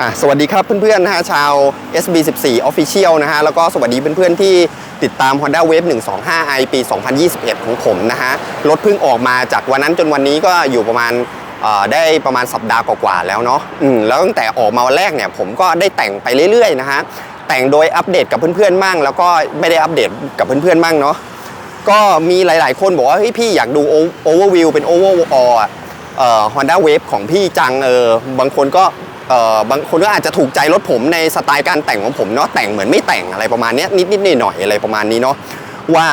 อะสวัสดีครับเพื่อนๆนะฮะชาว SB14 Official นะฮะแล้วก็สวัสดีเพื่อนๆที่ติดตาม Honda Wave 125i ปี 2021 ของผมนะฮะรถเพิ่งออกมาจากวันนั้นจนวันนี้ก็อยู่ประมาณได้ประมาณสัปดาห์กว่าๆแล้วเนาะอืมแล้วตั้งแต่ออกมาวันแรกเนี่ยผมก็ได้แต่งไปเรื่อยๆนะฮะแต่งโดยอัปเดตกับเพื่อนๆมั่ง แล้วก็ไม่ได้อัปเดตกับเพื่อนๆมั่งเนาะก็มีหลายๆคนบอกว่าเฮ้ยพี่อยากดูโอเวอร์วิวเป็นโอเวอร์ออเอ่อ Honda Wave ของพี่จังเออบางคนก็ เอ่อบางคนก็อาจจะถูกใจรถผมในสไตล์การแต่งของผมเนาะแต่งเหมือนไม่แต่งอะไรประมาณนี้นิดนิดหน่อยหน่อยๆอะไรประมาณนี้เนาะว่า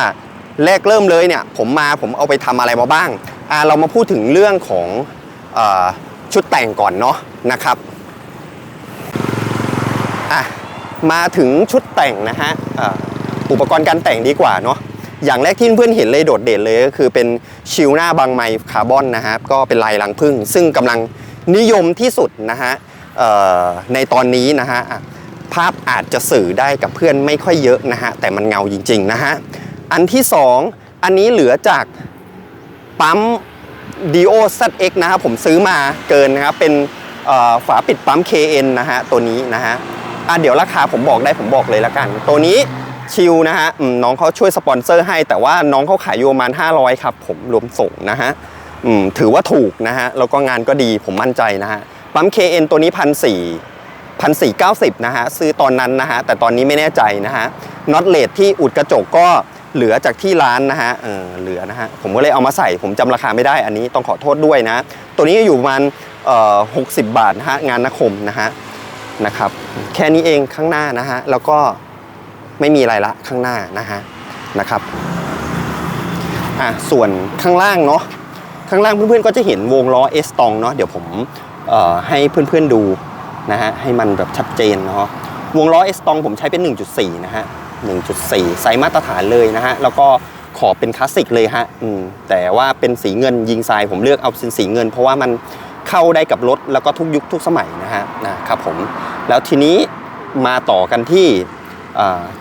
แรกเริ่มเลยเนี่ยผมมาผมเอาไปทำอะไรมาบ้างอ่าเรามาพูดถึงเรื่องของออชุดแต่งก่อนเนาะนะครับอะมาถึงชุดแต่งนะฮะอุปกรณ์การแต่งดีกว่าเนาะอย่างแรกที่เพื่อนเห็นเลยโดดเด่นเลยก็คือเป็นชิลหน้าบางไมคาร์บอนนะครับก็เป็นลายรังผึ้งซึ่งกำลังนิยมที่สุดนะฮะ ในตอนนี้นะฮะภาพอาจจะสื่อได้กับเพื่อนไม่ค่อยเยอะนะฮะแต่มันเงาจริงๆนะฮะอันที่สองอันนี้เหลือจากปั๊ม Dio ZX นะครับผมซื้อมาเกินนะครับเป็นฝาปิดปั๊ม KN นะฮะตัวนี้นะฮะะเดี๋ยวราคาผมบอกได้ผมบอกเลยละกัน ตัวนี้ชิลนะฮะน้องเขาช่วยสปอนเซอร์ให้ แต่ว่าน้องเขาขายอยู่ประมาณ 500 ครับ ผมรวมส่งนะฮะถือว่าถูกนะฮะแล้วก็งานก็ดีผมมั่นใจนะฮะ ปั๊ม KN ตัวนี้พันสี่พันสี่เก้าสิบนะฮะซื้อตอนนั้นนะฮะแต่ตอนนี้ไม่แน่ใจนะฮะน็อตเลดที่อุดกระจกก็เหลือจากที่ร้านนะฮะเออเหลือนะฮะผมก็เลยเอามาใส่ผมจำราคาไม่ได้อันนี้ต้องขอโทษด้วยนะ ตัวนี้อยู่ประมาณเอ่อ60บบาทนะฮะงานนคมนะฮะนะครับแค่นี้เองข้างหน้านะฮะแล้วก็ไม่มีอะไรละข้างหน้านะฮะนะครับอะส่วนข้างล่างเนาะข้างล่างเพื่อนๆก็จะเห็นวงล้อเอสตองเนาะเดี๋ยวผม ให้เพื่อนๆดูนะฮะให้มันแบบชัดเจนเนาะวงล้อเอสตองผมใช้เป็น 1.4 นะฮะ 1.4 ไซส์มาตรฐานเลยนะฮะ แล้วก็ขอเป็นคลาสสิกเลยฮะแต่ว่าเป็นสีเงินยิงทรายผมเลือกเอาเป็นสีเงิน เพราะว่ามันเข้าได้กับรถแล้วก็ทุกยุคทุกสมัยนะฮะนะครับผม แล้วทีนี้มาต่อกันที่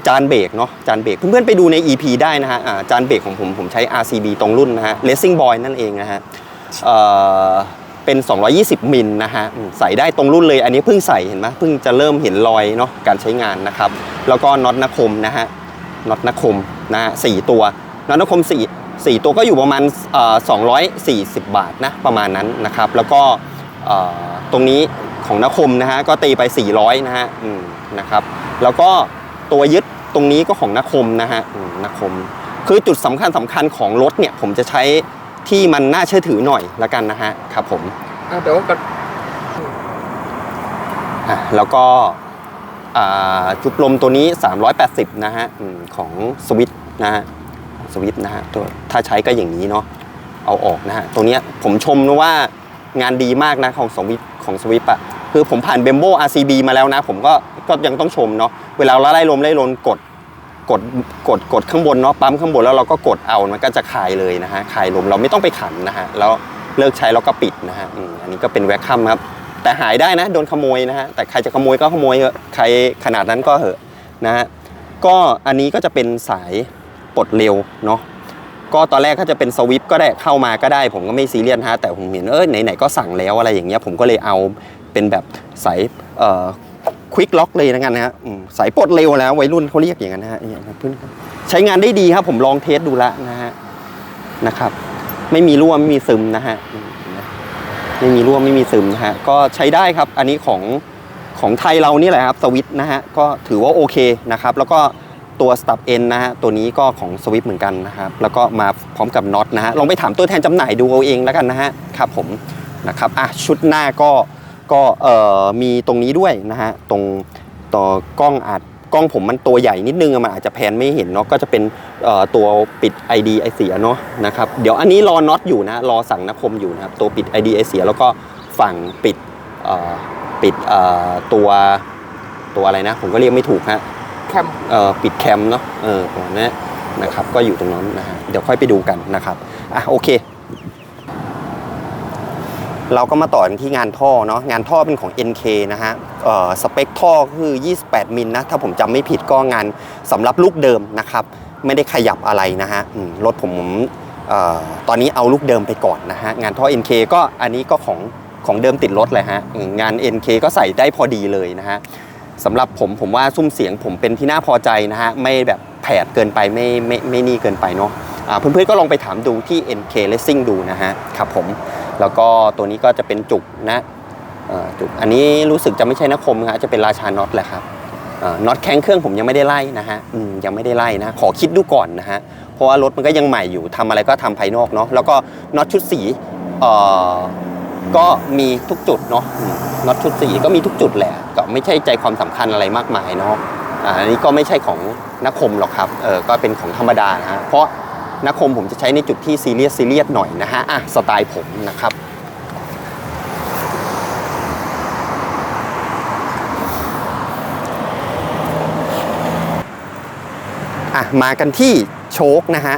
จานเบรกเนาะจานเบรกเพื่อนๆไปดูใน EP ได้นะฮะจานเบรกของผมผมใช้ RCB ตรงรุ่นนะฮะ Racing Boy นั่นเองนะฮะ เอ่อเป็น 220 มิลนะฮะอืมใส่ได้ตรงรุ่นเลยอันนี้เพิ่งใส่เห็นไหมเพิ่งจะเริ่มเห็นรอยเนาะการใช้งานนะครับ แล้วก็น็อตนคมนะฮะน็อตนคมนะฮะสี่ตัวน็อตนคมสี่สี่ตัวก็อยู่ประมาณเอ่อ240 บาทนะประมาณนั้นนะครับ แล้วก็เอ่อตรงนี้ของนคมนะฮะก็ตีไป 400นะฮะอืมนะครับแล้วก็ตัวยึดตรงนี้ก็ของนคมนะฮะอืมนคม คือจุดสำคัญสำคัญของรถเนี่ยผมจะใช้ ที่มันน่าเชื่อถือหน่อยละกันนะฮะครับผมอะเดี๋ยวก็อะแล้วก็อ่าจุดลมตัวนี้ 380 นะฮะอืมของสวิตนะฮะสวิตนะฮะตัวถ้าใช้ก็อย่างนี้เนาะเอาออกนะฮะตัวเนี้ยผมชมนะว่างานดีมากนะของสวิตของสวิตอะคือผมผ่านเบมโบ RCB มาแล้วนะ ผมก็ก็ยังต้องชมเนาะเวลาเราไล่ลมไล่ลนกด กดกดกดข้างบนเนาะปั๊มข้างบนแล้วเราก็กดเอามันก็จะคลายเลยนะฮะคลายลมเราไม่ต้องไปขันนะฮะแล้วเลิกใช้แล้วก็ปิดนะฮะอันนี้ก็เป็นแวคคัมครับ แต่หายได้นะโดนขโมยนะฮะแต่ใครจะขโมยก็ขโมยเถอะใครขนาดนั้นก็เหอะนะฮะก็อันนี้ก็จะเป็นสายปลดเร็วเนาะก็ตอนแรกก็จะเป็นสวิปก็ได้เข้ามาก็ได้ ผมก็ไม่ซีเรียสฮะแต่ผมเห็นเออไหนๆก็สั่งแล้วอะไรอย่างเงี้ยผมก็เลยเอาเป็นแบบสายเอ่อ ควิกล็อกเลยนะกันนะฮะสายปลดเร็วแล้ววัยรุ่นเขาเรียกอย่างนั้นนะฮะเพื่อนใช้งานได้ดีครับ ผมลองเทสดูละนะฮะนะครับ ไม่มีรั่วไม่มีซึมนะฮะไม่มีรั่วไม่มีซึมนะฮะก็ใช้ได้ครับ อันนี้ของของไทยเรานี่แหละครับสวิตนะฮะก็ถือว่าโอเคนะครับ แล้วก็ตัวสตับเอ็นนะฮะตัวนี้ก็ของสวิตเหมือนกันนะครับ แล้วก็มาพร้อมกับน็อตนะฮะลองไปถามตัวแทนจำหน่ายดูเอาเองแล้วกันนะฮะครับผมนะครับอะชุดหน้าก็ ก็เอ่อมีตรงนี้ด้วยนะฮะตรงต่อกล้องอาจกล้องผมมันตัวใหญ่นิดนึงอะมันอาจจะแพนไม่เห็นเนาะก็จะเป็นเอ่อตัวปิด ID ไอเสียเนาะนะครับเดี๋ยวอันนี้รอน็อตอยู่นะรอสั่งนคมอยู่นะครับตัวปิด ID ไอเสียแล้วก็ฝั่งปิดเอ่อปิดเอ่อตัวตัวอะไรนะ ผมก็เรียกไม่ถูกฮะแคมเอ่อปิดแคมเนาะเออประมาณนี้นะครับก็อยู่ตรงนั้นนะฮะเดี๋ยวค่อยไปดูกันนะครับอะโอเค เราก็มาต่อกันที่งานท่อเนาะงานท่อเป็นของ NK นะฮะสเปคท่อคือ 28 มิลนะถ้าผมจำไม่ผิดก็งานสำหรับลูกเดิมนะครับไม่ได้ขยับอะไรนะฮะรถผมออตอนนี้เอาลูกเดิมไปก่อนนะฮะงานท่อ NK ก็อันนี้ก็ของของเดิมติดรถเลยฮะงาน NK ก็ใส่ได้พอดีเลยนะฮะสำหรับผมผมว่าซุ้มเสียงผมเป็นที่น่าพอใจนะฮะไม่แบบแผดเกินไปไม่ไม่ไม่นี่เกินไปเนาะเพื่อนๆก็ลองไปถามดูที่ NK Racing ดูนะฮะครับผม แล้วก็ตัวนี้ก็จะเป็นจุกนะจุกอันนี้รู้สึกจะไม่ใช่นคมครับจะเป็นราชาน็อตแหละครับน็อตแข้งเครื่องผมยังไม่ได้ไล่นะฮะยังไม่ได้ไล่นะขอคิดดูก่อนนะฮะเพราะว่ารถมันก็ยังใหม่อยู่ทำอะไรก็ทำภายนอกเนาะแล้วก็น็อตชุดสีก็มีทุกจุดเนาะน็อตชุดสีก็มีทุกจุดแหละก็ไม่ใช่ใจความสำคัญอะไรมากมายเนาะอันนี้ก็ไม่ใช่ของนักคมหรอกครับเออก็เป็นของธรรมดานะฮะเพราะ นักคมผมจะใช้ในจุดที่ซีเรียสซีเรียสหน่อยนะฮะอะสไตล์ผมนะครับอะมากันที่โชคนะฮะ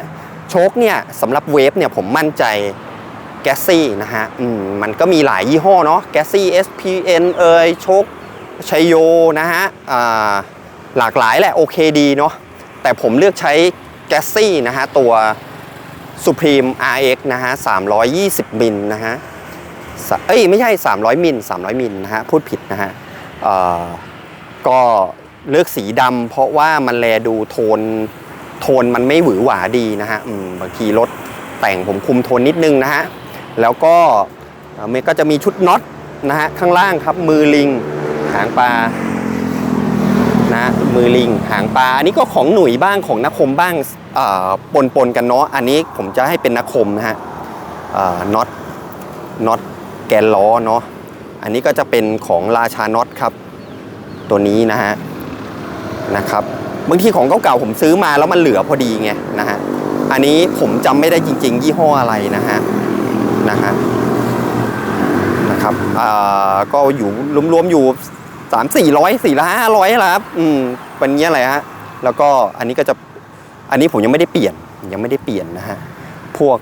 โชคเนี่ยสำหรับเวฟเนี่ยผมมั่นใจแกสซี่นะฮะอืมมันก็มีหลายยี่ห้อเนาะแกสซี่ SPN เอยโชคชัยโยนะฮะอ่าหลากหลายแหละโอเคดีเนาะแต่ผมเลือกใช้ แกสซี่นะฮะ ตัว Supreme RX นะฮะ 320 มิลนะฮะ เอ้ย ไม่ใช่ 300 มิล 300 มิลนะฮะ พูดผิดนะฮะก็เลือกสีดำเพราะว่ามันแลดูโทน โทนมันไม่หวือหวาดีนะฮะบางทีรถแต่งผมคุมโทนนิดนึงนะฮะ แล้วก็มันก็จะมีชุดน็อตนะฮะ ข้างล่างครับมือลิงหางปลา มือลิง หางปลา อันนี้ก็ของหนุ่ยบ้างของนักคมบ้างปนปนกันเนาะ อันนี้ผมจะให้เป็นนักคมนะฮะน็อตน็อตแกนล้อเนาะ อันนี้ก็จะเป็นของราชาน็อตครับ ตัวนี้นะฮะนะครับบางทีของเก่าๆผมซื้อมาแล้วมันเหลือพอดีไงนะฮะ อันนี้ผมจำไม่ได้จริง ๆ ยี่ห้ออะไรนะฮะนะฮะนะครับก็อยู่รวมๆอยู่ สามสี่ร้อยสี่ละห้าร้อยละครับอืมเป็นเงี้ยอะไรฮะแล้วก็อันนี้ก็จะอันนี้ผมยังไม่ได้เปลี่ยนยังไม่ได้เปลี่ยนนะฮะพวก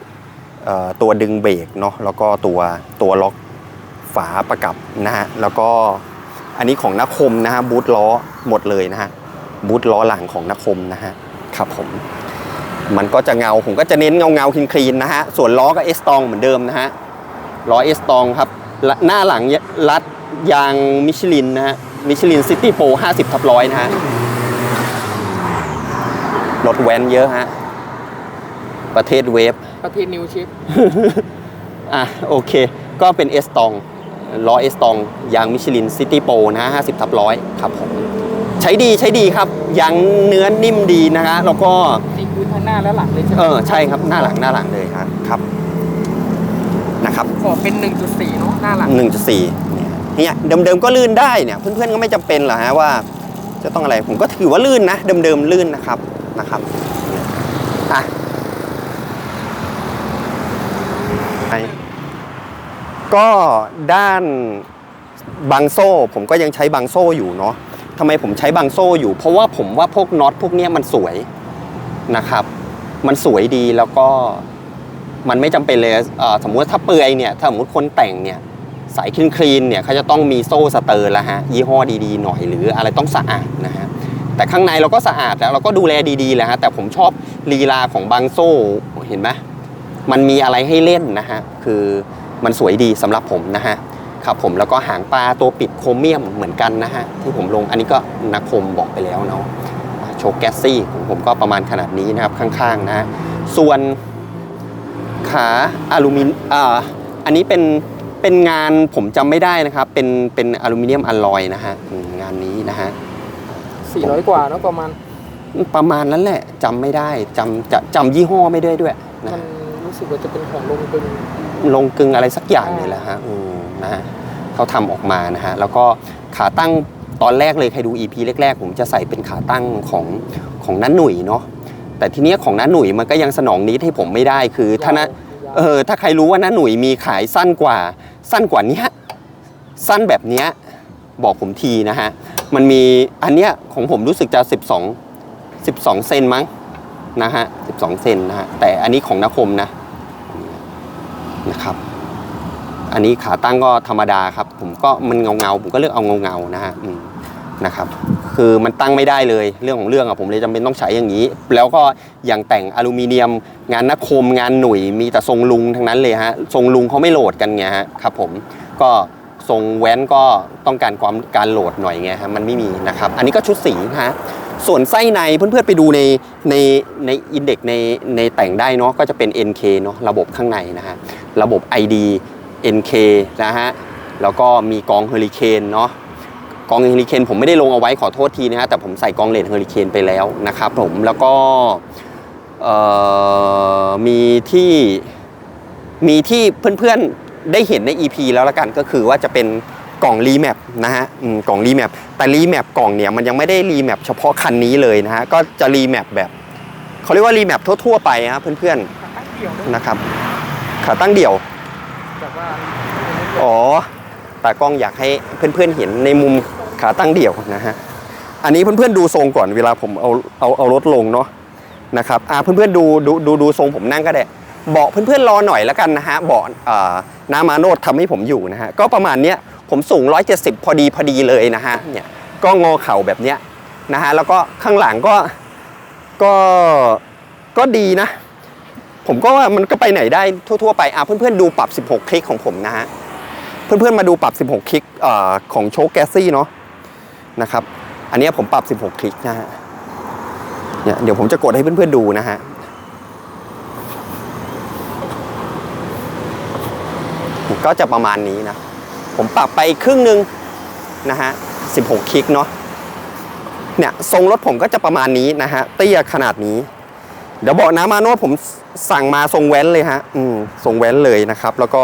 ตัวดึงเบรกเนาะแล้วก็ตัวตัวล็อกฝาประกับนะฮะแล้วก็อันนี้ของนักคมนะฮะบูทล้อหมดเลยนะฮะบูทล้อหลังของนักคมนะฮะครับผมมันก็จะเงาผมก็จะเน้นเงาเงาคลีนคลีนนะฮะส่วนล้อก็เอสตองเหมือนเดิมนะฮะล้อเอสตองครับหน้าหลังรัด ยางมิชลินนะฮะมิชลินซิตี้โปร50 ทับร้อยนะฮะรถแว้นเยอะฮะ ประเทศเวฟ ประเทศนิวชิป อะ โอเค ก็เป็นเอสตองล้อเอสตองยางมิชลินซิตี้โปรนะฮะ50 ทับร้อยครับผม ใช้ดีใช้ดีครับ ยางเนื้อนิ่มดีนะฮะ แล้วก็นี่คือทั้งหน้าและหลังเลยใช่ไหมเออ ใช่ครับหน้าหลังหน้าหลังเลยฮะครับ นะครับ ขอเป็น 1.4เนาะหน้าหลัง1.4 เนี่ยเดิมๆก็ลื่นได้เนี่ยเพื่อนๆก็ไม่จำเป็นหรอกฮะว่า จะต้องอะไรผมก็ถือว่าลื่นนะเดิมๆลื่นนะครับนะครับอะก็ด้านบางโซ่ ผมก็ยังใช้บางโซ่อยู่เนาะทำไมผมใช้บางโซ่อยู่ เพราะว่าผมว่าพวกน็อตพวกเนี้ยมันสวยนะครับ มันสวยดีแล้วก็มันไม่จำเป็นเลยอ่อสมมุติถ้าเปลือยเนี่ย ถ้าสมมติคนแต่งเนี่ย สายคลีนคลีนเนี่ยเขาจะต้องมีโซ่สเตอร์ล้วฮะยี่ห้อดีๆหน่อยหรืออะไรต้องสะอาดนะฮะแต่ข้างในเราก็สะอาดแล้วเราก็ดูแลดีๆแหละฮะแต่ผมชอบลีลาของบางโซ่เห็นไหมมันมีอะไรให้เล่นนะฮะคือมันสวยดีสำหรับผมนะฮะครับผมแล้วก็หางปลาตัวปิดโครเมียมเหมือนกันนะฮะที่ผมลงอันนี้ก็นักคมบอกไปแล้วเนาะโชว์แกสซี่ของผมก็ประมาณขนาดนี้นะครับข้างๆนะส่วนขาอลูมิเนอ่าอันนี้เป็น เป็นงานผมจำไม่ได้นะครับ เป็นเป็นอลูมิเนียมอลลอยนะฮะอืมงานนี้นะฮะ400กว่าเนาะประมาณ ประมาณนั้นแหละจำไม่ได้จำจะจำยี่ห้อไม่ได้ด้วยนะมันรู้สึกว่าจะเป็นของลงเป็น ลงกึงอะไรสักอย่างนี่แหละฮะอืมนะฮะเขาทำออกมานะฮะ แล้วก็ขาตั้งตอนแรกเลยใครดู EP แรกๆ ผมจะใส่เป็นขาตั้งของของน้าหนุ่ยเนาะแต่ทีเนี้ยของน้าหนุ่ยมันก็ยังสนองนิดให้ผมไม่ได้คือถ้านะ เออถ้าใครรู้ว่าน้าหนุ่ยมีขายสั้นกว่าสั้นกว่านี้สั้นแบบนี้บอกผมทีนะฮะ มันมีอันเนี้ยของผมรู้สึกจะ 12 12 เซนมั้งนะฮะ 12 เซนนะฮะ แต่อันนี้ของนักคมนะนะครับ อันนี้ขาตั้งก็ธรรมดาครับ ผมก็มันเงาเงาผมก็เลือกเอาเงาเงานะฮะอืม นะครับคือมันตั้งไม่ได้เลยเรื่องของเรื่องอะผมเลยจำเป็นต้องใช้อย่างนี้ แล้วก็อย่างแต่งอลูมิเนียม งานนักคมงานหนุ่ยมีแต่ทรงลุงทั้งนั้นเลยฮะทรงลุงเขาไม่โหลดกันไงฮะครับผมก็ทรงแว้นก็ต้องการความการโหลดหน่อยไงฮะมันไม่มีนะครับ อันนี้ก็ชุดสีนะฮะส่วนไส้ในเพื่อนๆไปดูในในในอินเด็กในในแต่งได้เนาะก็จะเป็น NK เนาะระบบข้างในนะฮะระบบ ID NK นะฮะแล้วก็มีกองเฮอริเคนเนาะ กองเฮอริเคนผมไม่ได้ลงเอาไว้ขอโทษทีนะฮะแต่ผมใส่กองเลดเฮอริเคนไปแล้วนะครับผมแล้วก็เอ่อมีที่มีที่เพื่อนๆได้เห็นใน EP แล้วละกันก็คือว่าจะเป็นกล่องรีแมปนะฮะอืมกล่องรีแมปแต่รีแมปกล่องเนี่ยมันยังไม่ได้รีแมปเฉพาะคันนี้เลยนะฮะก็จะรีแมปแบบเขาเรียกว่ารีแมปทั่วๆไปครับเพื่อนตั้งเดี่ยวด้วยๆนะครับขาตั้งเดี่ยวแบบว่าอ๋อ ตากล้องอยากให้เพื่อนๆเห็นในมุมขาตั้งเดี่ยวนะฮะอันนี้เพื่อนๆดูทรงก่อนเวลาผมเอาเอาเอารถลงเนาะนะครับอ่าเพื่อนๆดูดูดูดูทรงผมนั่งก็ได้เบาะเพื่อนๆรอหน่อยแล้วกันนะฮะเบาะอ่านามาโนดทำให้ผมอยู่นะฮะก็ประมาณเนี้ยผมสูง 170 พอดีพอดีเลยนะฮะเนี่ยก็งอเข่าแบบเนี้ยนะฮะแล้วก็ข้างหลังก็ก็ก็ดีนะ ผมก็ว่ามันก็ไปไหนได้ทั่วๆไปอะเพื่อนๆดูปรับ 16 คลิกของผมนะฮะ เพื่อนๆมาดูปรับ 16 คลิกอของโชคแกซี่เนาะนะครับ อันนี้ผมปรับ 16 คลิกนะฮะเนี่ยเดี๋ยวผมจะกดให้เพื่อนๆดูนะฮะก็จะประมาณนี้นะ ผมปรับไปครึ่งหนึ่งนะฮะ 16 คลิกเนาะ เนี่ยทรงรถผมก็จะประมาณนี้นะฮะ เตี้ยขนาดนี้ เดี๋ยวบอกนะมาโนดผมสั่งมาทรงแว้นเลยฮะ อืม ทรงแว้นเลยนะครับ แล้วก็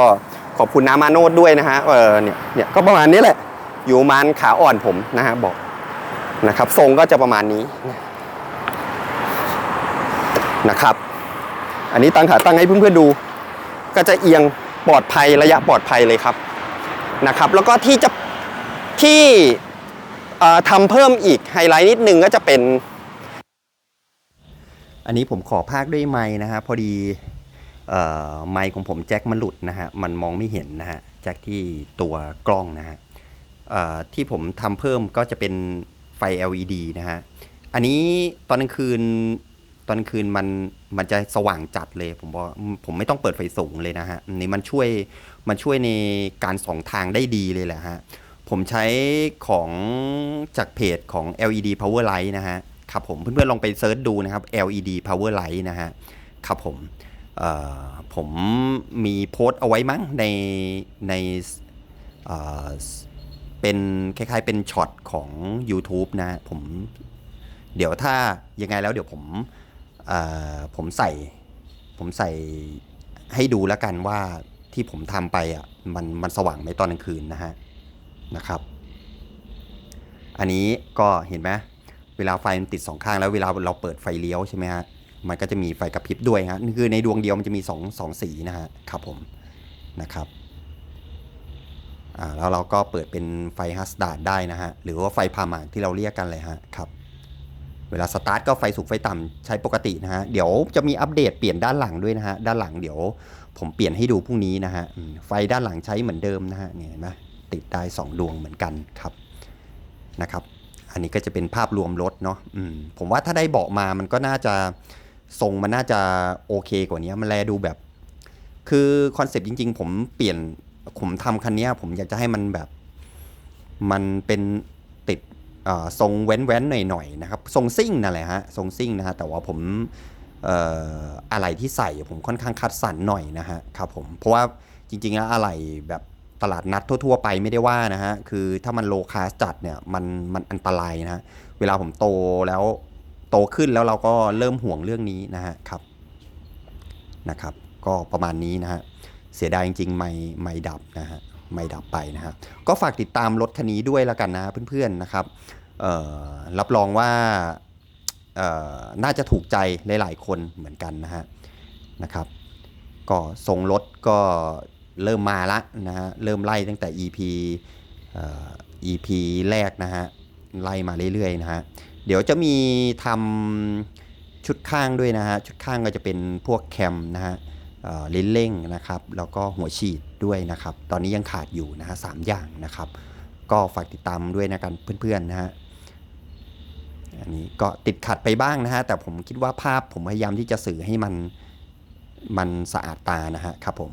ขอบคุณน้ามาโนดด้วยนะฮะเออเนี่ยเนี่ยก็ประมาณนี้แหละ อยู่มาณขาอ่อนผมนะฮะบอกนะครับ ทรงก็จะประมาณนี้นะครับ อันนี้ตั้งขาตั้งให้เพื่อนๆดู ก็จะเอียงปลอดภัยระยะปลอดภัยเลยครับนะครับ แล้วก็ที่จะที่ทำเพิ่มอีกไฮไลท์นิดนึงก็จะเป็น อันนี้ผมขอภาคด้วยไม้นะฮะพอดี ไม้ของผมแจ็คมันหลุดนะฮะ มันมองไม่เห็นนะฮะแจ็คที่ตัวกล้องนะฮะที่ผมทำเพิ่มก็จะเป็นไฟ LED นะฮะ อันนี้ตอนกลางคืนตอนกลางคืนมันมันจะสว่างจัดเลยผมบอกผมไม่ต้องเปิดไฟสูงเลยนะฮะอันนี่มันช่วยมันช่วยในการสองทางได้ดีเลยแหละฮะ ผมใช้ของจากเพจของ LED Power Light นะฮะครับผมเพื่อนๆลองไปเซิร์ชดูนะครับ LED Power Light นะฮะครับผม ผมมีโพสต์เอาไว้มั้งในในเป็นคล้ายๆเป็นช็อตของ YouTube นะผม เดี๋ยวถ้ายังไงแล้วเดี๋ยวผมผมใส่ ผมใส่ให้ดูแล้วกันว่าที่ผมทำไปอะมันมันสว่างไหมตอนกลางคืนนะฮะนะครับ อันนี้ก็เห็นไหมเวลาไฟมันติดสองข้างแล้วเวลาเราเปิดไฟเลี้ยวใช่ไหมฮะ มันก็จะมีไฟกระพริบด้วยฮะคือในดวงเดียวมันจะมีสองสองสีนะฮะครับผมนะครับอ่าแล้วเราก็เปิดเป็นไฟฮัสดาดได้นะฮะหรือว่าไฟพาหมากที่เราเรียกกันเลยฮะครับเวลาสตาร์ทก็ไฟสูงไฟต่ำใช้ปกตินะฮะเดี๋ยวจะมีอัปเดตเปลี่ยนด้านหลังด้วยนะฮะด้านหลังเดี๋ยวผมเปลี่ยนให้ดูพรุ่งนี้นะฮะไฟด้านหลังใช้เหมือนเดิมนะฮะเนี่ยเห็นไหมติดได้สองดวงเหมือนกันครับนะครับ อันนี้ก็จะเป็นภาพรวมรถเนาะมผมว่าถ้าได้เบาะมามันก็น่าจะ ทรงมันน่าจะโอเคกว่านี้มันแลดูแบบ คือคอนเซปต์จริง ๆ ผมเปลี่ยนผมทำคันนี้ผมอยากจะให้มันแบบ มันเป็นติดทรงแว้นๆหน่อยๆนะครับ ทรงซิ่งนั่นแหละฮะทรงซิ่งนะฮะแต่ว่าผมเอ่ออะไรที่ใส่ผมค่อนข้างคัดสรรหน่อยนะฮะครับผมเพราะว่าจริงๆแล้วอะไรแบบตลาดนัดทั่วๆไปไม่ได้ว่านะฮะ คือถ้ามันโลคาสจัดเนี่ยมันมันอันตรายนะฮะ เวลาผมโตแล้ว โตขึ้นแล้วเราก็เริ่มห่วงเรื่องนี้นะฮะครับนะครับ ก็ประมาณนี้นะฮะเสียดายจริงๆไม่ไม่ดับนะฮะไม่ดับไปนะฮะก็ฝากติดตามรถคันนี้ด้วยแล้วกันนะเพื่อนๆนะครับรับรองว่าน่าจะถูกใจหลายๆคนเหมือนกันนะฮะนะครับ ก็ทรงรถก็เริ่มมาละนะฮะเริ่มไล่ตั้งแต่ EPEP แรกนะฮะไล่มาเรื่อยๆนะฮะ เดี๋ยวจะมีทำชุดข้างด้วยนะฮะ ชุดข้างก็จะเป็นพวกแคมนะฮะเลิ้นเร่งนะครับ แล้วก็หัวฉีดด้วยนะครับ ตอนนี้ยังขาดอยู่นะฮะสามอย่างนะครับ ก็ฝากติดตามด้วยนะกันเพื่อนๆนะฮะ อันนี้ก็ติดขัดไปบ้างนะฮะ แต่ผมคิดว่าภาพผมพยายามที่จะสื่อให้มันมันสะอาดตานะฮะครับผม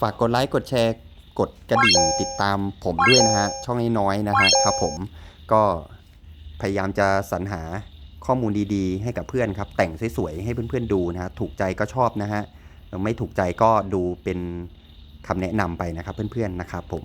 ฝากกดไลค์ กดแชร์ กดกระดิ่งติดตามผมด้วยนะฮะ ช่องน้อยๆนะฮะครับผมก็พยายามจะสรรหาข้อมูลดีๆ ให้กับเพื่อนครับ แต่งสวยๆให้เพื่อนๆดูนะฮะถูกใจก็ชอบนะฮะไม่ถูกใจก็ดูเป็นคำแนะนำไปนะครับเพื่อนๆนะครับผม